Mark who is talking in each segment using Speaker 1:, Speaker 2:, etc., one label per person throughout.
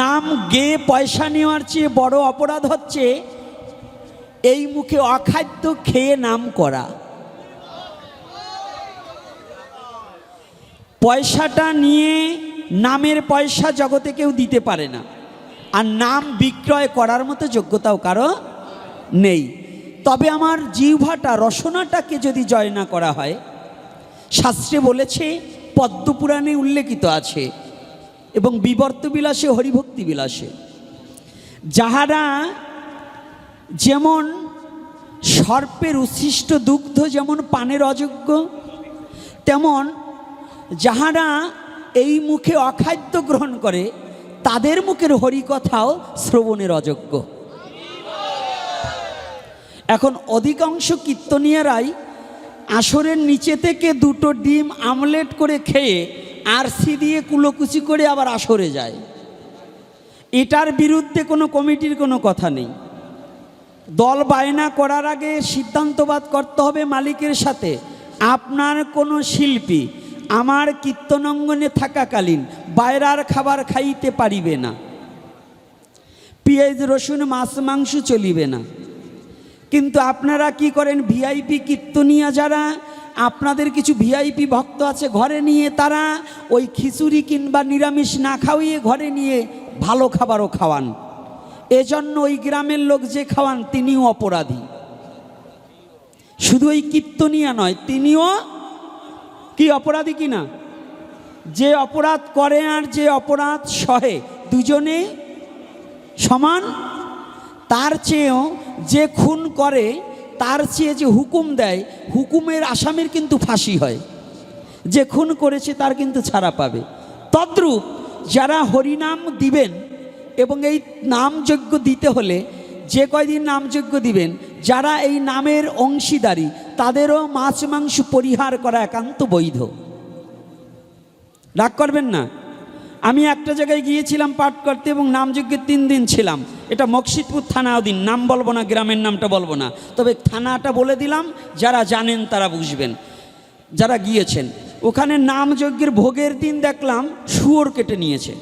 Speaker 1: নাম গে পয়সা নেওয়ার চেয়ে বড় অপরাধ হচ্ছে এই মুখে অখাদ্য খেয়ে নাম করা। পয়সাটা নিয়ে নামের পয়সা জগতে কেউ দিতে পারে না। আর নাম বিক্রয় করার মতো যোগ্যতাও কারও নেই। তবে আমার জিহ্বাটা, রসনাটাকে যদি জয় না করা হয়, শাস্ত্রে বলেছে, পদ্মপুরাণে উল্লেখিত আছে এবং বিবর্ত বিলাসে, হরিভক্তি বিলাসে। যাহারা যেমন সর্পের উচ্ছিষ্ট দুগ্ধ যেমন পানের অযোগ্য, তেমন যাহারা এই মুখে অখাদ্য গ্রহণ করে, তাদের মুখের হরিকথাও শ্রবণের অযোগ্য। এখন অধিকাংশ কীর্তনিয়ারাই আসরের নিচে থেকে দুটো ডিম আমলেট করে খেয়ে আরসি দিয়ে কুলোকুচি করে আবার আসরে যায়। এটার বিরুদ্ধে কোনো কমিটির কোনো কথা নেই। দল বায়না করার আগে সিদ্ধান্তবাদ করতে হবে মালিকের সাথে। আপনার কোনো শিল্পী আমার কীর্তনঙ্গনে থাকাকালীন বাইরার খাবার খাইতে পারিবে না। পেঁয়াজ, রসুন, মাছ, মাংস চলিবে না। কিন্তু আপনারা কি করেন? ভিআইপি কীর্তনিয়া যারা আপনাদের কিছু ভিআইপি ভক্ত আছে ঘরে নিয়ে, তারা ওই খিচুড়ি কিংবা নিরামিষ না খাওয়িয়ে ঘরে নিয়ে ভালো খাবারও খাওয়ান। এজন্য ওই গ্রামের লোক যে খাওয়ান, তিনিও অপরাধী। শুধু ওই কীর্তনিয়া নয়, তিনিও কি অপরাধী কি না? যে অপরাধ করে আর যে অপরাধ সহে, দুজনে সমান। তার চেয়েও যে খুন করে তার চেয়ে যে হুকুম দেয়, হুকুমের আসামির কিন্তু ফাঁসি হয়। যে খুন করেছে তার কিন্তু ছাড়া পাবে। তদ্রূপ যারা হরিনাম দিবেন এবং এই নামযজ্ঞ দিতে হলে, যে কয়দিন নামযজ্ঞ দিবেন, যারা এই নামের অংশীদারি, তাদেরও মাছ মাংস পরিহার করা একান্ত বৈধ। রাগ করবেন না? আমি একটা জায়গায় গিয়েছিলাম, পাঠ করতে এবং নামযজ্ঞের তিন দিন ছিলাম। এটা মকসিদপুর থানা অধীন। নাম বলব না, গ্রামের নামটা বলব না। তবে থানাটা বলে দিলাম, যারা জানেন তারা বুঝবেন। যারা গিয়েছেন। ওখানে নামযজ্ঞের ভোগের দিন দেখলাম, শুয়োর কেটে নিয়েছে।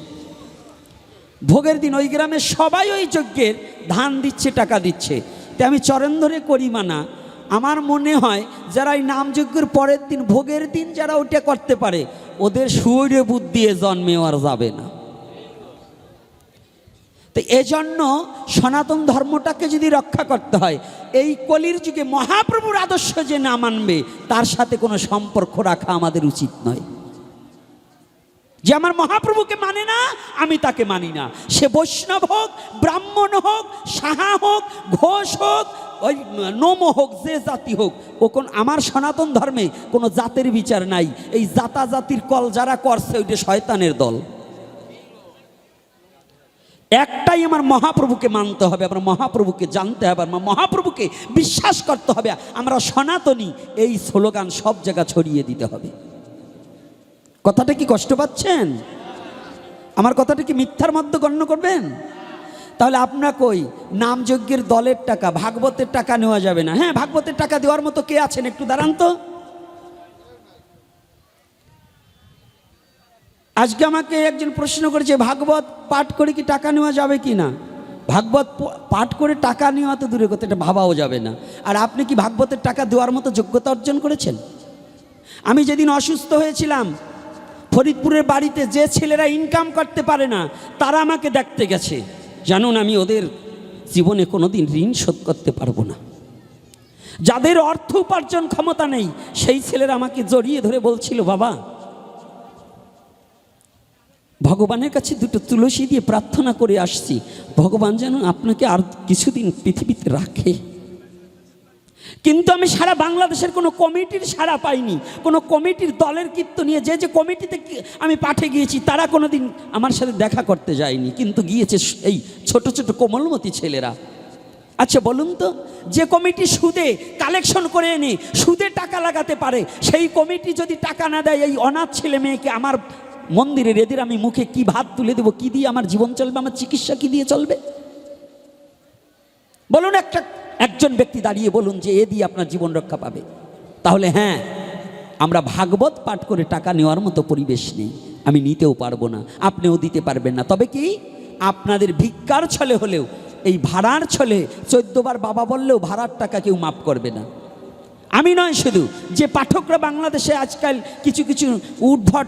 Speaker 1: ভোগের দিন ওই গ্রামে সবাই ওই যজ্ঞের ধান দিচ্ছে, টাকা দিচ্ছে। তাই আমি চরণ ধরে করি মানা আমার মনে হয় যারা এই নামযজ্ঞের পরের দিন, ভোগের দিন যারা ওটা করতে পারে, ওদের সুরে বুদ্ধিয়ে জন্মেও আর যাবে না। তো এজন্য সনাতন ধর্মটাকে যদি রক্ষা করতে হয়, এই কলির যুগে মহাপ্রভুর আদর্শ যে না মানবে, তার সাথে কোনো সম্পর্ক রাখা আমাদের উচিত নয়। যে আমার মহাপ্রভুকে মানে না, আমি তাকে মানি না। সে বৈষ্ণব হোক, ব্রাহ্মণ হোক, সাহা হোক, ঘোষ হোক ওই নোম হোক যে জাতি হোক, ও কোন আমার সনাতন ধর্মে কোনো জাতের বিচার নাই। এই জাতা জাতির কল যারা করছে ওইটা শয়তানের দল। একটাই আমার মহাপ্রভুকে মানতে হবে, আমার মহাপ্রভুকে জানতে হবে, আমার মহাপ্রভুকে বিশ্বাস করতে হবে। আমরা সনাতনী, এই স্লোগান সব জায়গা ছড়িয়ে দিতে হবে। কথাটা কি কষ্ট পাচ্ছেন? আমার কথাটা কি মিথ্যার মধ্যে গণ্য করবেন? তাহলে আপনার কই? নামযজ্ঞের দলের টাকা, ভাগবতের টাকা নেওয়া যাবে না। হ্যাঁ ভাগবতের টাকা দেওয়ার মতো কে আছেন একটু দাঁড়ান তো। আজকে আমাকে একজন প্রশ্ন করেছে, ভাগবত পাঠ করে কি টাকা নেওয়া যাবে কি না? ভাগবত পাঠ করে টাকা নেওয়া তো দূরে কথা, এটা ভাবাও যাবে না। আর আপনি কি ভাগবতের টাকা দেওয়ার মতো যোগ্যতা অর্জন করেছেন? আমি যেদিন অসুস্থ হয়েছিলাম, ফরিদপুরের বাড়িতে যে ছেলেরা ইনকাম করতে পারে না, তারা আমাকে দেখতে গেছে। জানুন আমি ওদের জীবনে কোনো দিন ঋণ শোধ করতে পারব না। যাদের অর্থ উপার্জন ক্ষমতা নেই, সেই ছেলেরা আমাকে জড়িয়ে ধরে বলছিল, বাবা, ভগবানের কাছে দুটো তুলসী দিয়ে প্রার্থনা করে আসছি। ভগবান যেন আপনাকে আর কিছুদিন পৃথিবীতে রাখে। কিন্তু আমি সারা বাংলাদেশের কোনো কমিটির সাড়া পাইনি। কোনো কমিটির দলের কীর্ত নিয়ে যে যে কমিটিতে আমি পাঠে গিয়েছি, তারা কোনো দিন আমার সাথে দেখা করতে যায়নি। কিন্তু গিয়েছে এই ছোট ছোট কোমলমতি ছেলেরা। আচ্ছা বলুন তো, যে কমিটি সুদে কালেকশন করে এনে, সুদে টাকা লাগাতে পারে, সেই কমিটি যদি টাকা না দেয়, এই অনাথ ছেলে মেয়েকে আমার মন্দিরের এদের আমি মুখে কি ভাত তুলে দেবো, কি দিয়ে আমার জীবন চলবে, আমার চিকিৎসা কি দিয়ে চলবে? বলুন একটা একজন ব্যক্তি দাঁড়িয়ে বলুন যে এ দিয়ে আপনার জীবন রক্ষা পাবে। তাহলে হ্যাঁ আমরা ভাগবত পাঠ করে টাকা নেওয়ার মতো পরিবেশ নেই, আমি নিতেও পারব না, আপনিও দিতে পারবেন না। তবে কি? আপনাদের ভিক্ষার ছলে হলেও, এই ভাড়ার ছলে চোদ্দবার বাবা বললেও ভাড়ার টাকা কেউ মাফ করবে না। আমি নয় শুধু, যে পাঠকরা বাংলাদেশে আজকাল কিছু কিছু উদ্ভট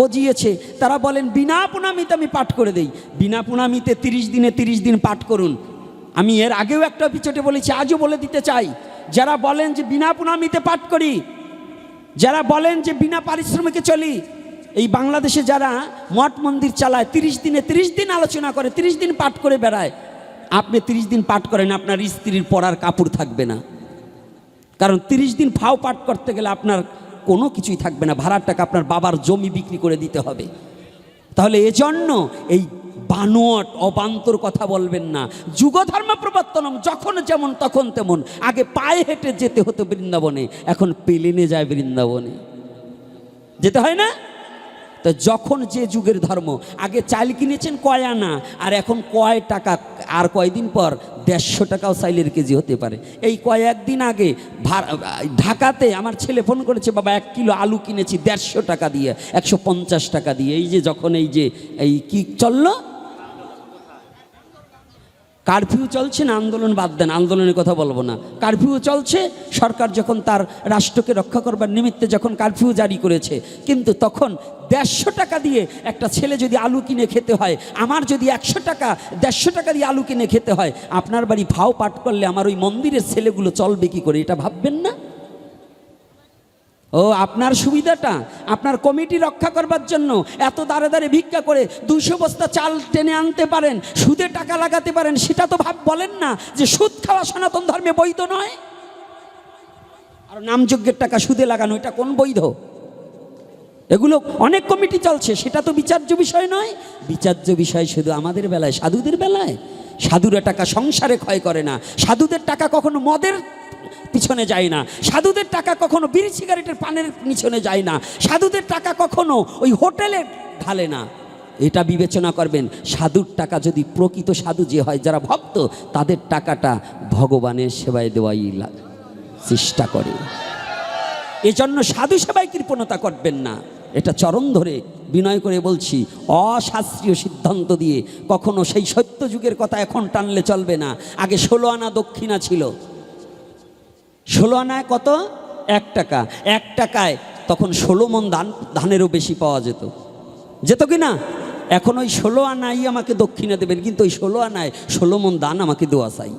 Speaker 1: গজিয়েছে, তারা বলেন, বিনা পুনামিতে আমি পাঠ করে দেই। বিনা পুনামিতে তিরিশ দিনে তিরিশ দিন পাঠ করুন। আমি এর আগেও একটা এপিসোডে বলেছি, আজও বলে দিতে চাই, যারা বলেন যে বিনা পুনামিতে পাঠ করি, যারা বলেন যে বিনা পারিশ্রমিকে চলি, এই বাংলাদেশে যারা মঠ মন্দির চালায়, তিরিশ দিনে তিরিশ দিন আলোচনা করে, তিরিশ দিন পাঠ করে বেড়ায়, আপনি তিরিশ দিন পাঠ করেন, আপনার স্ত্রীর পরার কাপড় থাকবে না। কারণ তিরিশ দিন ফাও পাঠ করতে গেলে আপনার কোনো কিছুই থাকবে না, ভাড়ার টাকা আপনার বাবার জমি বিক্রি করে দিতে হবে। তাহলে এজন্য এই বানোয়াট, অবান্তর কথা বলবেন না। যুগধর্ম প্রবর্তনম যখন যেমন তখন তেমন। আগে পায়ে হেঁটে যেতে হতো বৃন্দাবনে, এখন পেলেনে যায় বৃন্দাবনে। যেতে হয় না? তো যখন যে যুগের ধর্ম, আগে চাল কিনেছেন কয় আনা, আর এখন কয় টাকা, আর কয়দিন পর দেড়শো টাকাও চাইলের কেজি হতে পারে। এই কয়েকদিন আগে ঢাকাতে আমার ছেলে ফোন করেছে, বাবা, এক কিলো আলু কিনেছি দেড়শো টাকা দিয়ে, একশো পঞ্চাশ টাকা দিয়ে। এই যে যখন এই যে, এই কি চলল? কারফিউ চলছে না আন্দোলন বাদ দেন, আন্দোলনের কথা বলব না। কারফিউ চলছে, সরকার যখন তার রাষ্ট্রকে রক্ষা করবার নিমিত্তে যখন কারফিউ জারি করেছে, কিন্তু তখন দেড়শো টাকা দিয়ে একটা ছেলে যদি আলু কিনে খেতে হয়, আমার যদি একশো টাকা, দেড়শো টাকা দিয়ে আলু কিনে খেতে হয়, আপনার বাড়ি ভাও পাঠ করলে আমার ওই মন্দিরের ছেলেগুলো চলবে কি করে, এটা ভাববেন না? ও, আপনার সুবিধাটা, আপনার কমিটি রক্ষা করবার জন্য এত দাঁড়ে দাঁড়ে ভিক্ষা করে দুশো বস্তা চাল টেনে আনতে পারেন, সুদে টাকা লাগাতে পারেন, সেটা তো ভাব বলেন না যে সুদ খাওয়া সনাতন ধর্মে বৈধ নয়? আর নামযজ্ঞের টাকা সুদে লাগানো, এটা কোন বৈধ? এগুলো অনেক কমিটি চলছে, সেটা তো বিচার্য বিষয় নয়। বিচার্য বিষয় শুধু আমাদের বেলায়, সাধুদের বেলায়? সাধুরা টাকা সংসারে ক্ষয় করে না। সাধুদের টাকা কখনো মদের পিছনে যায় না। সাধুদের টাকা কখনো বিড়ি সিগারেটের পানের পিছনে যায় না। সাধুদের টাকা কখনো ওই হোটেলে ঢালে না। এটা বিবেচনা করবেন, সাধুর টাকা যদি প্রকৃত সাধু যে হয়, যারা ভক্ত, তাদের টাকাটা ভগবানের সেবায় দেওয়াই চেষ্টা করে। এজন্য সাধু সেবায় কৃপণতা করবেন না। এটা চরণ ধরে বিনয় করে বলছি, অশাস্ত্রীয় সিদ্ধান্ত দিয়ে কখনো সেই সত্য যুগের কথা এখন টানলে চলবে না। আগে ষোলো আনা দক্ষিণা ছিল ষোলো আনায় কত? এক টাকা। এক টাকায় তখন ষোলো মন ধান ধানেরও বেশি পাওয়া যেত। যেত কি না? এখন ওই ষোলো আনাই আমাকে দক্ষিণা দেবেন, কিন্তু ওই ষোলো আনায় ষোলো মন দান আমাকে দেওয়া চাই।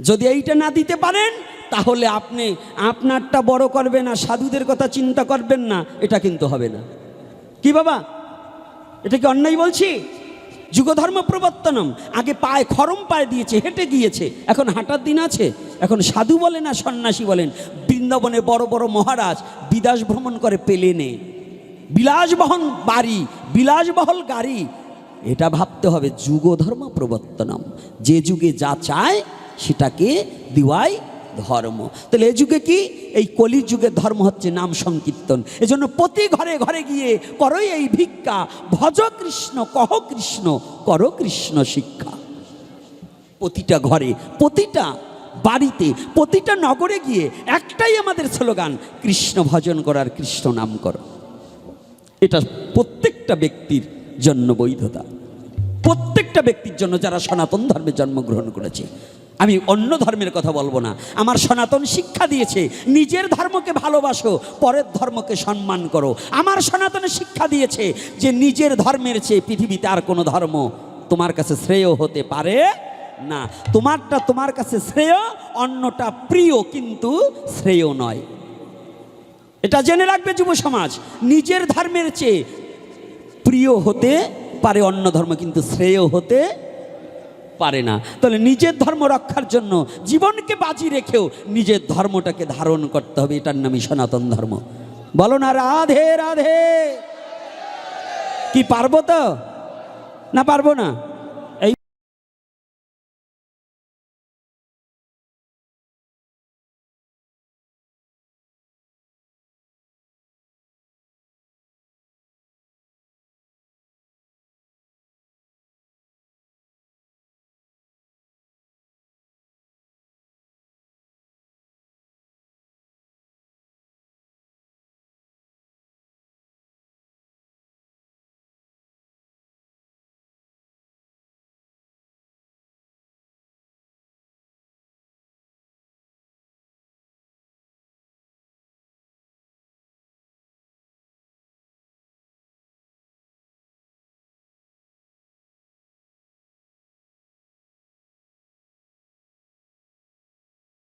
Speaker 1: যদি এইটা না দিতে পারেন, তাহলে আপনি আপনারটা বড় করবেন না সাধুদের কথা চিন্তা করবেন না, এটা কিন্তু হবে না। কি বাবা? এটা কি অন্যায় বলছি? যুগধর্ম প্রবর্তনম আগে পায়ে খরম পায়ে দিয়েছে, হেঁটে গিয়েছে, এখন হাঁটার দিন আছে। এখন সাধু বলে না সন্ন্যাসী বলেন, বৃন্দাবনে বড় বড় মহারাজ বিদাস ভ্রমণ করে পেলেনে বিলাসবহন বাড়ি, বিলাসবহল গাড়ি। এটা ভাবতে হবে যুগধর্ম প্রবর্তনম। যে যুগে যা চায় সেটাকে দিওয়াই ধর্ম। তাহলে এই যুগে কি? এই কলির যুগের ধর্ম হচ্ছে নাম সংকীর্তন। এজন্য প্রতি ঘরে ঘরে গিয়ে করই এই ভিক্ষা, ভজ কৃষ্ণ, কহ কৃষ্ণ, কর কৃষ্ণ শিক্ষা। প্রতিটা ঘরে প্রতিটা বাড়িতে, প্রতিটা নগরে গিয়ে একটাই আমাদের স্লোগান, কৃষ্ণ ভজন করার কৃষ্ণ নাম করো। এটা প্রত্যেকটা ব্যক্তির জন্য বৈধতা। প্রত্যেকটা ব্যক্তির জন্য যারা সনাতন ধর্মে জন্মগ্রহণ করেছে। আমি অন্য ধর্মের কথা বলব না। আমার সনাতন শিক্ষা দিয়েছে, নিজের ধর্মকে ভালোবাসো, পরের ধর্মকে সম্মান করো। আমার সনাতনে শিক্ষা দিয়েছে যে নিজের ধর্মের চেয়ে পৃথিবীতে আর কোনো ধর্ম তোমার কাছে শ্রেয় হতে পারে না, তোমারটা তোমার কাছে শ্রেয়, অন্যটা প্রিয় কিন্তু শ্রেয় নয়। এটা জেনে রাখবে যুব সমাজ, নিজের ধর্মের চেয়ে প্রিয় হতে পারে অন্য ধর্ম কিন্তু শ্রেয় হতে পারে না। তাহলে নিজের ধর্ম রক্ষার জন্য জীবনকে বাজি রেখেও নিজের ধর্মটাকে ধারণ করতে হবে, এটার নামই সনাতন ধর্ম। বলো না, রাধে রাধে। কি পারব তো? না পারব না?